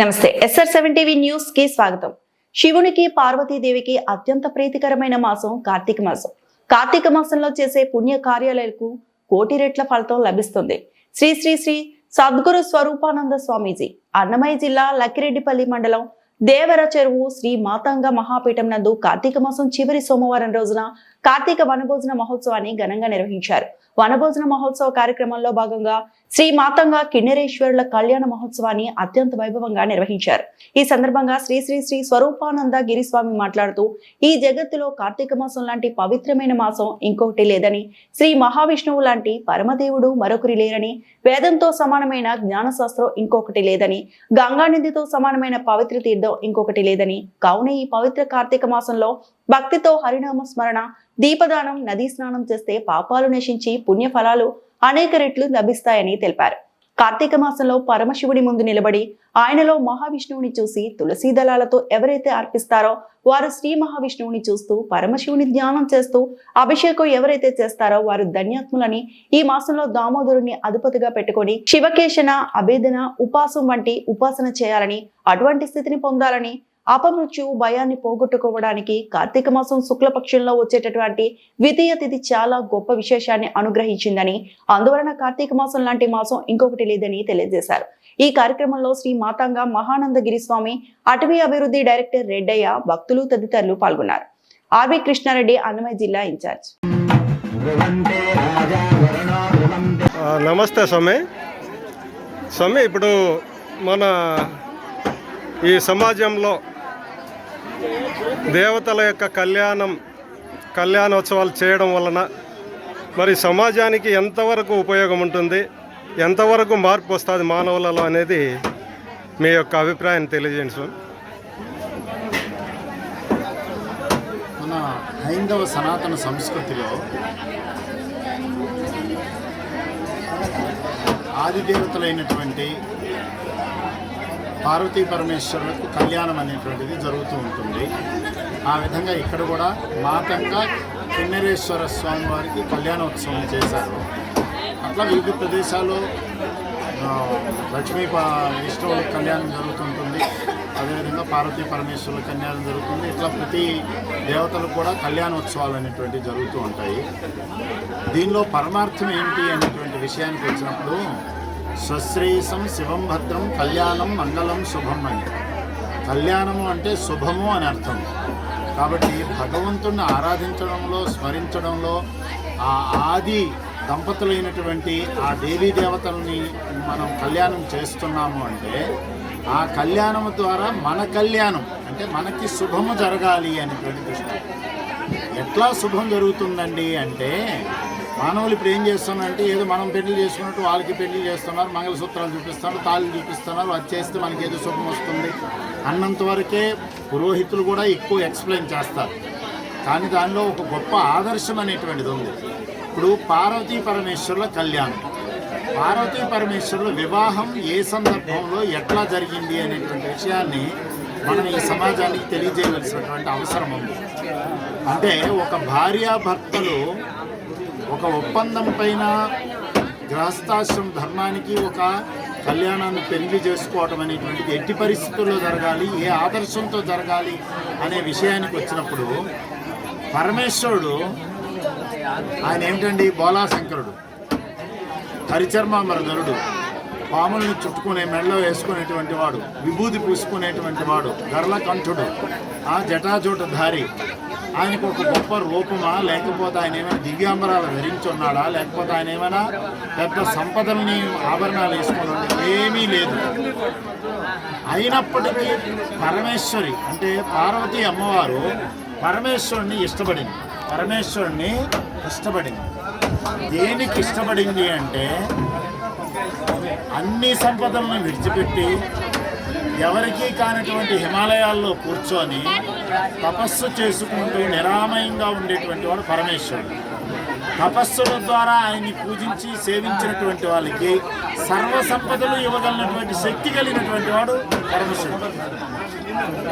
నమస్తే SR seven TV న్యూస్కి స్వాగతం. శివునికి పార్వతీదేవికి అత్యంత ప్రీతికరమైన మాసం కార్తీక మాసం. కార్తీక మాసంలో చేసే పుణ్య కార్యాలయాలకు కోటి రెట్ల ఫలితం లభిస్తుంది. శ్రీ శ్రీ శ్రీ సద్గురు స్వరూపానంద స్వామీజీ అన్నమయ్య జిల్లా లక్కిరెడ్డిపల్లి మండలం దేవర చెరువు శ్రీ మాతంగ మహాపీఠం నందు కార్తీక మాసం చివరి సోమవారం రోజున కార్తీక వనభోజన మహోత్సవాన్ని ఘనంగా నిర్వహించారు. వనభోజన మహోత్సవ కార్యక్రమంలో భాగంగా శ్రీ మాతంగా కిన్నెరేశ్వరుల కళ్యాణ మహోత్సవాన్ని అత్యంత వైభవంగా నిర్వహించారు. ఈ సందర్భంగా శ్రీ శ్రీ శ్రీ స్వరూపానంద గిరిస్వామి మాట్లాడుతూ ఈ జగత్తులో కార్తీక మాసం లాంటి పవిత్రమైన మాసం ఇంకొకటి లేదని శ్రీ మహావిష్ణువు లాంటి పరమదేవుడు మరొకరి లేరని వేదంతో సమానమైన జ్ఞానశాస్త్రం ఇంకొకటి లేదని గంగానిధితో సమానమైన పవిత్ర తీర్థం ఇంకొకటి లేదని కావున ఈ పవిత్ర కార్తీక మాసంలో భక్తితో హరినామ స్మరణ దీపదానం నదీ స్నానం చేస్తే పాపాలు నశించి పుణ్య ఫలాలు అనేక రెట్లు లభిస్తాయని తెలిపారు. కార్తీక మాసంలో పరమశివుడి ముందు నిలబడి ఆయనలో మహావిష్ణువుని చూసి తులసీ దళాలతో ఎవరైతే అర్పిస్తారో వారు శ్రీ మహావిష్ణువుని చూస్తూ పరమశివుని ధ్యానం చేస్తూ అభిషేకం ఎవరైతే చేస్తారో వారు ధన్యాత్ములని ఈ మాసంలో దామోదరుని అధిపతిగా పెట్టుకొని శివకేశన అభేదన ఉపాసం వంటి ఉపాసన చేయాలని అటువంటి స్థితిని పొందాలని అపమృత్యువు భయాన్ని పోగొట్టుకోవడానికి కార్తీక మాసం శుక్లపక్షంలో వచ్చేటటువంటి ద్వితీయ తిథి చాలా గొప్ప విశేషాన్ని అనుగ్రహించిందని అందువలన కార్తీక మాసం లాంటి మాసం ఇంకొకటి లేదని తెలియజేశారు. ఈ కార్యక్రమంలో శ్రీ మాతాంగ మహానందగిరి స్వామి అటవీ అభివృద్ధి డైరెక్టర్ రెడ్డయ్య భక్తులు తదితరులు పాల్గొన్నారు. ఆర్వి కృష్ణారెడ్డి అన్నమయ్య జిల్లా ఇన్ఛార్జ్. నమస్తే స్వామి. స్వామి ఇప్పుడు మన ఈ సమాజంలో దేవతల యొక్క కళ్యాణం కళ్యాణోత్సవాలు చేయడం వలన మరి సమాజానికి ఎంతవరకు ఉపయోగం ఉంటుంది ఎంతవరకు మార్పు వస్తుంది మానవులలో అనేది మీ యొక్క అభిప్రాయాన్ని తెలియజేయండి సార్ మన హైందవ సనాతన సంస్కృతిలో ఆదిదేవతలైనటువంటి పార్వతీ పరమేశ్వరులకు కళ్యాణం అనేటువంటిది జరుగుతూ ఉంటుంది. ఆ విధంగా ఇక్కడ కూడా మాతంగా కిన్నెరేశ్వర స్వామి వారికి కళ్యాణోత్సవం చేశారు. అట్లా వివిధ ప్రదేశాల్లో లక్ష్మీ విష్ణువులకు కళ్యాణం జరుగుతుంటుంది. అదేవిధంగా పార్వతీ పరమేశ్వరుల కళ్యాణం జరుగుతుంది. ఇట్లా ప్రతి దేవతలకు కూడా కళ్యాణోత్సవాలు అనేటువంటివి జరుగుతూ ఉంటాయి. దీనిలో పరమార్థం ఏంటి అనేటువంటి విషయానికి వచ్చినప్పుడు సశ్రేయసం శివం భద్రం కళ్యాణం మంగళం శుభం అని. కళ్యాణము అంటే శుభము అని అర్థం. కాబట్టి భగవంతుణ్ణి ఆరాధించడంలో స్మరించడంలో ఆ ఆది దంపతులైనటువంటి ఆ దేవీ దేవతల్ని మనం కళ్యాణం చేస్తున్నాము అంటే ఆ కళ్యాణము ద్వారా మన కళ్యాణం అంటే మనకి శుభము జరగాలి అనేటువంటి దృష్టి ఎట్లా శుభం జరుగుతుందండి అంటే మానవులు ఇప్పుడు ఏం చేస్తున్నారంటే ఏదో మనం పెళ్ళి చేసుకున్నట్టు వాళ్ళకి పెళ్ళి చేస్తున్నారు మంగళసూత్రాలు చూపిస్తున్నారు తాళ్ళు చూపిస్తున్నారు అది చేస్తే మనకి ఏదో శుభం వస్తుంది. అన్నంత వరకే పురోహితులు కూడా ఎక్కువ ఎక్స్ప్లెయిన్ చేస్తారు. కానీ దానిలో ఒక గొప్ప ఆదర్శం అనేటువంటిది ఉంది. ఇప్పుడు పార్వతీ పరమేశ్వరుల కళ్యాణం. పార్వతీ పరమేశ్వరుల వివాహం ఏ సందర్భంలో ఎట్లా జరిగింది అనేటువంటి విషయాన్ని మనం ఈ సమాజానికి తెలియజేయవలసినటువంటి అవసరం ఉంది. అంటే ఒక భార్యాభర్తలు ఒక ఒప్పందం పైన గ్రహస్థాశ్రమ ధర్మానికి ఒక కళ్యాణాన్ని పెళ్ళి చేసుకోవటం అనేటువంటిది ఎట్టి పరిస్థితుల్లో జరగాలి ఏ ఆదర్శంతో జరగాలి అనే విషయానికి వచ్చినప్పుడు పరమేశ్వరుడు ఆయన ఏమిటండి? బోలాశంకరుడు హరిచర్మామరధరుడు పాములను చుట్టుకునే మెడలో వేసుకునేటువంటి వాడు విభూతి పూసుకునేటువంటి వాడు గర్లకంఠుడు ఆ జటాజోటధారి ఆయనకు ఒక గొప్ప రూపమా? లేకపోతే ఆయన ఏమైనా దివ్యాంబరాలు ధరించున్నాడా? లేకపోతే ఆయన ఏమైనా పెద్ద సంపదల్ని ఆభరణాలు వేసుకున్నాడు ఏమీ లేదు. అయినప్పటికీ పరమేశ్వరి అంటే పార్వతీ అమ్మవారు పరమేశ్వరుని ఇష్టపడింది. పరమేశ్వరుణ్ణి ఇష్టపడింది. దేనికి ఇష్టపడింది అంటే అన్ని సంపదలను విడిచిపెట్టి ఎవరికీ కానటువంటి హిమాలయాల్లో కూర్చొని తపస్సు చేసుకుంటూ నిరామయంగా ఉండేటువంటి వాడు పరమేశ్వరుడు. తపస్సుల ద్వారా ఆయన్ని పూజించి సేవించినటువంటి వాళ్ళకి సర్వ సంపదలు ఇవ్వగలిగినటువంటి శక్తి కలిగినటువంటి వాడు పరమశివుడు.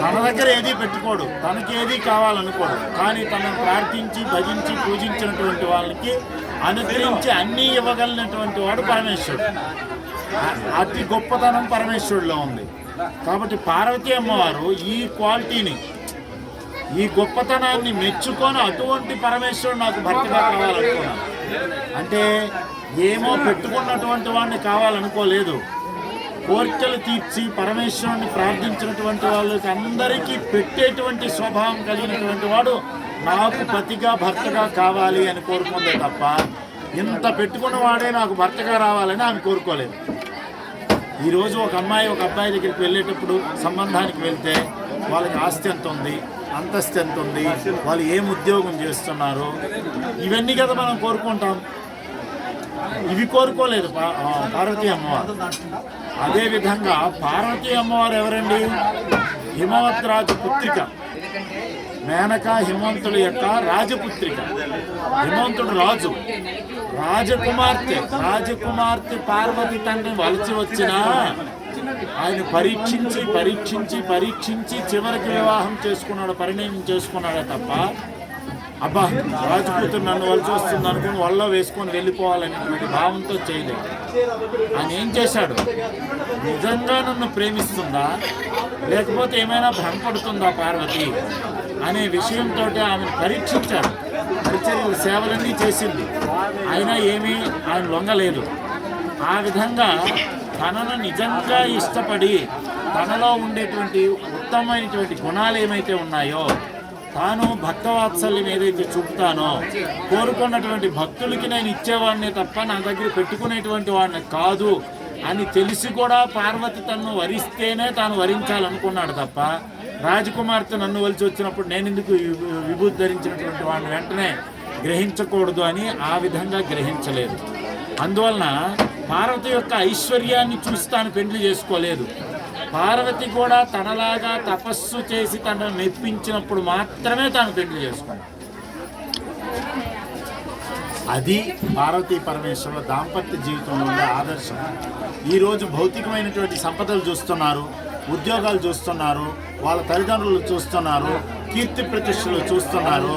తన దగ్గర ఏది పెట్టుకోడు తనకి ఏది కావాలనుకోడు కానీ తనను ప్రార్థించి భజించి పూజించినటువంటి వాళ్ళకి అనుగ్రహించి అన్నీ ఇవ్వగలిగినటువంటి వాడు పరమేశ్వరుడు. అతి గొప్పతనం పరమేశ్వరుడిలో ఉంది. కాబట్టి పార్వతీ అమ్మవారు ఈ క్వాలిటీని ఈ గొప్పతనాన్ని మెచ్చుకొని అటువంటి పరమేశ్వరుడు నాకు భర్తగా కావాలనుకున్నాను అంటే ఏమో పెట్టుకున్నటువంటి వాడిని కావాలనుకోలేదు. కోరికలు తీర్చి పరమేశ్వరుని ప్రార్థించినటువంటి వాళ్ళకి అందరికీ పెట్టేటువంటి స్వభావం కలిగినటువంటి వాడు నాకు పతిగా భర్తగా కావాలి అని కోరుకుందే తప్ప ఇంత పెట్టుకున్న వాడే నాకు భర్తగా రావాలని ఆమె కోరుకోలేదు. ఈరోజు ఒక అమ్మాయి ఒక అబ్బాయి దగ్గరికి వెళ్ళేటప్పుడు సంబంధానికి వెళ్తే వాళ్ళకి ఆస్తి ఎంత ఉంది అంతస్తు ఎంత ఉంది వాళ్ళు ఏం ఉద్యోగం చేస్తున్నారు? ఇవన్నీ కదా మనం కోరుకుంటాం. ఇవి కోరుకోలేదు పార్వతీ అమ్మవారు. అదేవిధంగా పార్వతీ అమ్మవారు ఎవరండి? హిమవత్ రాజు పుత్రిక. మేనక హిమవంతుడి యొక్క రాజపుత్రిక. హిమవంతుడు రాజు. రాజకుమార్తె. రాజకుమార్తె పార్వతి తండ్రి వలచి వచ్చినా ఆయన పరీక్షించి పరీక్షించి పరీక్షించి చివరికి వివాహం చేసుకున్నాడు పరిణయం చేసుకున్నాడే తప్ప అబ్బా రాజపుత్రుడు నన్ను వలసి వస్తుంది అనుకుని వల్ల వేసుకొని వెళ్ళిపోవాలనేటువంటి భావంతో చేయలేదు. ఆయన ఏం చేశాడు? నిజంగా నన్ను ప్రేమిస్తుందా? లేకపోతే ఏమైనా భ్రమపడుతుందా పార్వతి? అనే విషయంతో ఆమెను పరీక్షించారు. పరిచర్యలు సేవలన్నీ చేసింది. అయినా ఏమీ ఆయన లొంగలేదు. ఆ విధంగా తనను నిజంగా ఇష్టపడి తనలో ఉండేటువంటి ఉత్తమమైనటువంటి గుణాలు ఏమైతే ఉన్నాయో తాను భక్తవాత్సల్యం ఏదైతే చూపుతానో కోరుకున్నటువంటి భక్తులకి నేను ఇచ్చేవాడినే తప్ప నా దగ్గర పెట్టుకునేటువంటి వాడిని కాదు అని తెలిసి కూడా పార్వతి తన్ను వరిస్తేనే తాను వరించాలనుకున్నాడు తప్ప రాజకుమార్తె నన్ను వలిచి వచ్చినప్పుడు నేను ఎందుకు విభూతి ధరించినటువంటి వాడిని వెంటనే గ్రహించకూడదు అని ఆ విధంగా గ్రహించలేదు. అందువలన పార్వతి యొక్క ఐశ్వర్యాన్ని చూసి తాను పెండ్లి చేసుకోలేదు. పార్వతి కూడా తనలాగా తపస్సు చేసి తనను మెప్పించినప్పుడు మాత్రమే తాను పెళ్ళి చేసుకున్నాడు. అది పార్వతీ పరమేశ్వరుల దాంపత్య జీవితంలో ఉండే ఆదర్శం. ఈరోజు భౌతికమైనటువంటి సంపదలు చూస్తున్నారు. ఉద్యోగాలు చూస్తున్నారు వాళ్ళ తల్లిదండ్రులు చూస్తున్నారు కీర్తి ప్రతిష్టలు చూస్తున్నారు.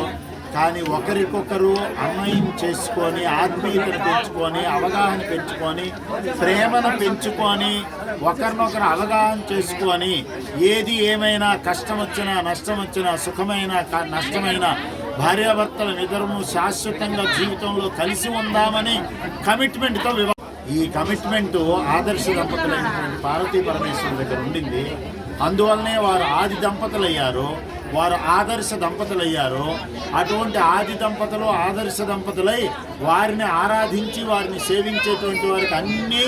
కానీ ఒకరికొకరు అన్వయం చేసుకొని ఆత్మీయతను పెంచుకొని అవగాహన పెంచుకొని ప్రేమను పెంచుకొని ఒకరినొకరు అవగాహన చేసుకొని ఏది ఏమైనా కష్టం వచ్చినా నష్టం వచ్చినా సుఖమైన క- నష్టమైన భార్యాభర్తల నిద్రము శాశ్వతంగా జీవితంలో కలిసి ఉందామని కమిట్మెంట్తో ఈ కమిట్మెంట్ ఆదర్శ దంపతులైనటువంటి పార్వతీ పరమేశ్వరుల దగ్గర ఉండింది. అందువల్లనే వారు ఆది దంపతులయ్యారు. వారు ఆదర్శ దంపతులయ్యారు. అటువంటి ఆది దంపతులు ఆదర్శ దంపతులై వారిని ఆరాధించి వారిని సేవించేటువంటి వారికి అన్నీ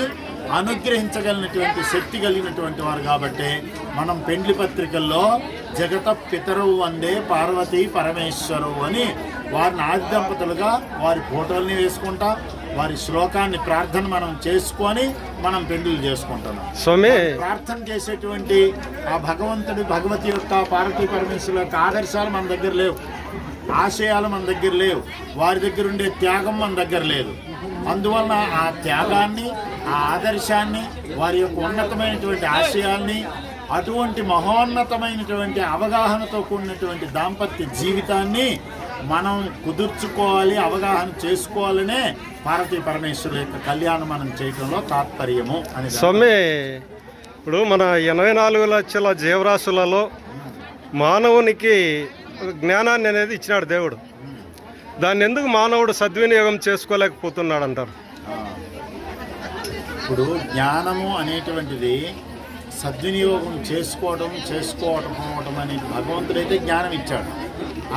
అనుగ్రహించగలిగినటువంటి శక్తి కలిగినటువంటి వారు కాబట్టి మనం పెండ్లి పత్రికల్లో జగత పితరువు వందే పార్వతీ పరమేశ్వరు అని వారిని ఆది దంపతులుగా వారి ఫోటోల్ని వేసుకుంటాం. వారి శ్లోకాన్ని ప్రార్థన మనం చేసుకొని మనం పెండ్లు చేసుకుంటున్నాం. స్వామి. ప్రార్థన చేసేటువంటి ఆ భగవంతుడి భగవతి యొక్క పార్వతీ పరమేశ్వరుల యొక్క ఆదర్శాలు మన దగ్గర లేవు. ఆశయాలు మన దగ్గర లేవు. వారి దగ్గర ఉండే త్యాగం మన దగ్గర లేదు. అందువలన ఆ త్యాగాన్ని ఆ ఆదర్శాన్ని వారి యొక్క ఉన్నతమైనటువంటి ఆశయాల్ని అటువంటి మహోన్నతమైనటువంటి అవగాహనతో కూడినటువంటి దాంపత్య జీవితాన్ని మనం కుదుర్చుకోవాలి అవగాహన చేసుకోవాలనే పార్వతీ పరమేశ్వరుల యొక్క కళ్యాణం మనం చేయడంలో తాత్పర్యము అని స్వామి ఇప్పుడు మన ఎనభై నాలుగు లక్షల జీవరాశులలో మానవునికి జ్ఞానాన్ని అనేది ఇచ్చినాడు దేవుడు. దాన్ని ఎందుకు మానవుడు సద్వినియోగం చేసుకోలేకపోతున్నాడు అంటారు ఇప్పుడు జ్ఞానము అనేటువంటిది సద్వినియోగం చేసుకోవడం చేసుకోవడం పోవడం అని భగవంతుడైతే జ్ఞానం ఇచ్చాడు.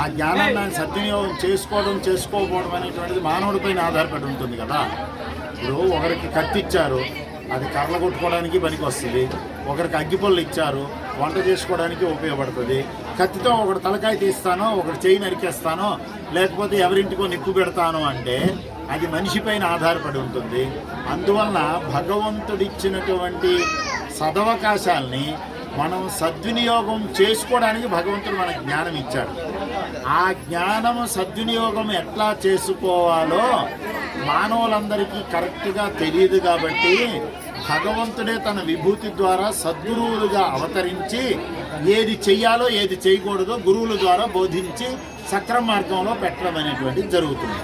ఆ జ్ఞానాన్ని ఆయన సద్వినియోగం చేసుకోవడం చేసుకోకపోవడం అనేటువంటిది మానవుడిపైన ఆధారపడి ఉంటుంది కదా. ఇప్పుడు ఒకరికి కత్తి ఇచ్చారు అది కర్ర కొట్టుకోవడానికి పనికి వస్తుంది. ఒకరికి అగ్గిపొల్లు ఇచ్చారు వంట చేసుకోవడానికి ఉపయోగపడుతుంది. కత్తితో ఒకటి తలకాయ తీస్తానో ఒకటి చేయి నరికేస్తానో లేకపోతే ఎవరింటికో నిప్పు పెడతాను అంటే అది మనిషి పైన ఆధారపడి ఉంటుంది. అందువలన భగవంతుడిచ్చినటువంటి సదవకాశాల్ని మనం సద్వినియోగం చేసుకోవడానికి భగవంతుడు మనకు జ్ఞానం ఇచ్చాడు. ఆ జ్ఞానం సద్వినియోగం ఎట్లా చేసుకోవాలో మానవులందరికీ కరెక్ట్గా తెలియదు కాబట్టి భగవంతుడే తన విభూతి ద్వారా సద్గురువులుగా అవతరించి ఏది చెయ్యాలో ఏది చేయకూడదో గురువుల ద్వారా బోధించి సక్రమ మార్గంలో పెట్టడం అనేటువంటిది జరుగుతుంది.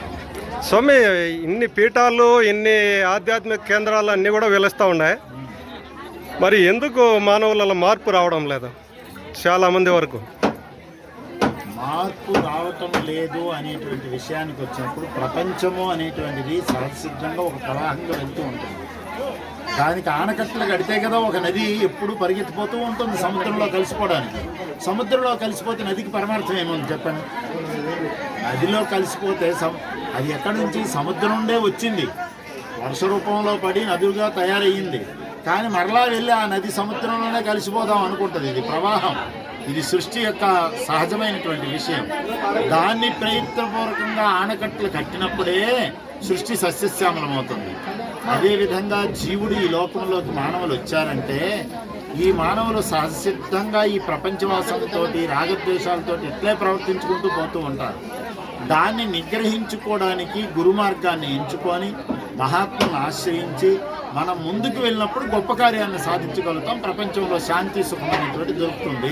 స్వామి ఇన్ని పీఠాలు ఇన్ని ఆధ్యాత్మిక కేంద్రాలు అన్నీ కూడా వెలుస్తూ ఉన్నాయి. మరి ఎందుకు మానవులలో మార్పు రావడం లేదు? చాలామంది వరకు. మార్పు రావటం లేదు అనేటువంటి విషయానికి వచ్చినప్పుడు ప్రపంచము అనేటువంటిది సహజసిద్ధంగా ఒక ప్రవాహంగా వెళ్తూ ఉంటుంది. దానికి ఆనకట్టలు కడితే కదా ఒక నది ఎప్పుడు పరిగెత్తిపోతూ ఉంటుంది సముద్రంలో కలిసిపోవడానికి. సముద్రంలో కలిసిపోతే నదికి పరమార్థం ఏముంది చెప్పండి? నదిలో కలిసిపోతే అది ఎక్కడి నుంచి? సముద్రం నుండే వచ్చింది. వర్ష రూపంలో పడి నదులుగా తయారయ్యింది. కానీ మరలా వెళ్ళి ఆ నది సముద్రంలోనే కలిసిపోదాం అనుకుంటుంది. ఇది ప్రవాహం. ఇది సృష్టి యొక్క సహజమైనటువంటి విషయం. దాన్ని ప్రయత్నపూర్వకంగా ఆనకట్టలు కట్టినప్పుడే సృష్టి సస్యశ్యామలమవుతుంది. అదేవిధంగా జీవుడు ఈ లోకంలోకి మానవులు వచ్చారంటే ఈ మానవులు సహసిద్ధంగా ఈ ప్రపంచవాసంతోటి రాగద్వేషాలతో ఇట్లే ప్రవర్తించుకుంటూ పోతూ ఉంటారు. దాన్ని నిగ్రహించుకోవడానికి గురు మార్గాన్ని ఎంచుకొని మహాత్ములను ఆశ్రయించి మనం ముందుకు వెళ్ళినప్పుడు గొప్ప కార్యాన్ని సాధించగలుగుతాం. ప్రపంచంలో శాంతి సుఖం అనేటువంటి దొరుకుతుంది.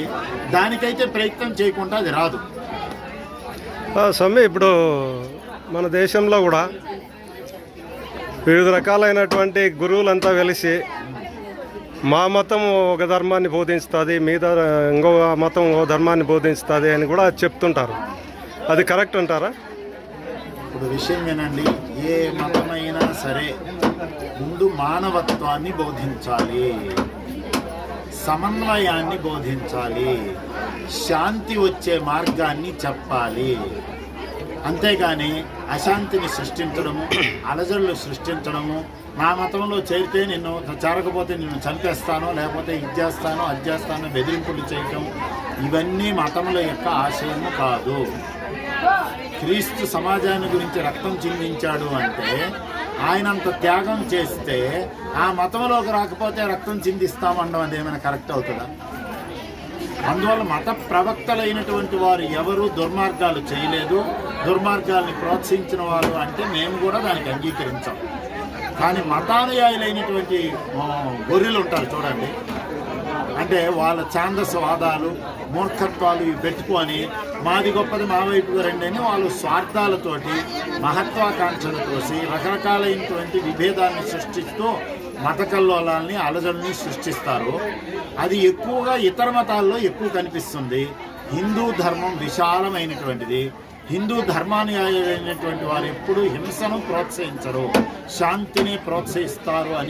దానికైతే ప్రయత్నం చేయకుండా అది రాదు. స్వామి ఇప్పుడు మన దేశంలో కూడా వివిధ రకాలైనటువంటి గురువులంతా కలిసి మా మతం ఒక ధర్మాన్ని బోధిస్తుంది మీ ధర ఇంకో మతం ఓ ధర్మాన్ని బోధిస్తుంది అని కూడా చెప్తుంటారు. అది కరెక్ట్ అంటారా? ఇప్పుడు విషయం ఏనండి ఏ మతమైనా సరే ముందు మానవత్వాన్ని బోధించాలి. సమన్వయాన్ని బోధించాలి. శాంతి వచ్చే మార్గాన్ని చెప్పాలి. అంతేగాని అశాంతిని సృష్టించడము అలజడులు సృష్టించడము నా మతంలో చేరితే నిన్ను చేరకపోతే నిన్ను చంపేస్తాను లేకపోతే ఇది చేస్తాను అది చేస్తాను బెదిరింపులు చేయటం ఇవన్నీ మతముల యొక్క ఆశయము కాదు. క్రీస్తు సమాజాన్ని గురించి రక్తం చిందించాడు అంటే ఆయనంత త్యాగం చేస్తే ఆ మతంలోకి రాకపోతే రక్తం చిందిస్తామండం అది ఏమైనా కరెక్ట్ అవుతుందా? అందువల్ల మత ప్రవక్తలైనటువంటి వారు ఎవరు దుర్మార్గాలు చేయలేదు దుర్మార్గాల్ని ప్రోత్సహించిన వారు అంటే మేము కూడా దానికి అంగీకరించాం. కానీ మతానుయాయులైనటువంటి గొర్రెలు ఉంటారు చూడండి. అంటే వాళ్ళ ఛాందస్వాదాలు మూర్ఖత్వాలు ఇవి పెట్టుకొని మాది గొప్పది మా వైపు రండి అని వాళ్ళు స్వార్థాలతోటి మహత్వాకాంక్షలతోసి రకరకాలైనటువంటి విభేదాన్ని సృష్టిస్తూ మత కల్లోలాల్ని అలజడిని సృష్టిస్తారు. అది ఎక్కువగా ఇతర మతాల్లో ఎక్కువ కనిపిస్తుంది. హిందూ ధర్మం విశాలమైనటువంటిది. హిందూ ధర్మానుయాయులైనటువంటి వారు ఎప్పుడూ హింసను ప్రోత్సహించరు శాంతిని ప్రోత్సహిస్తారు అని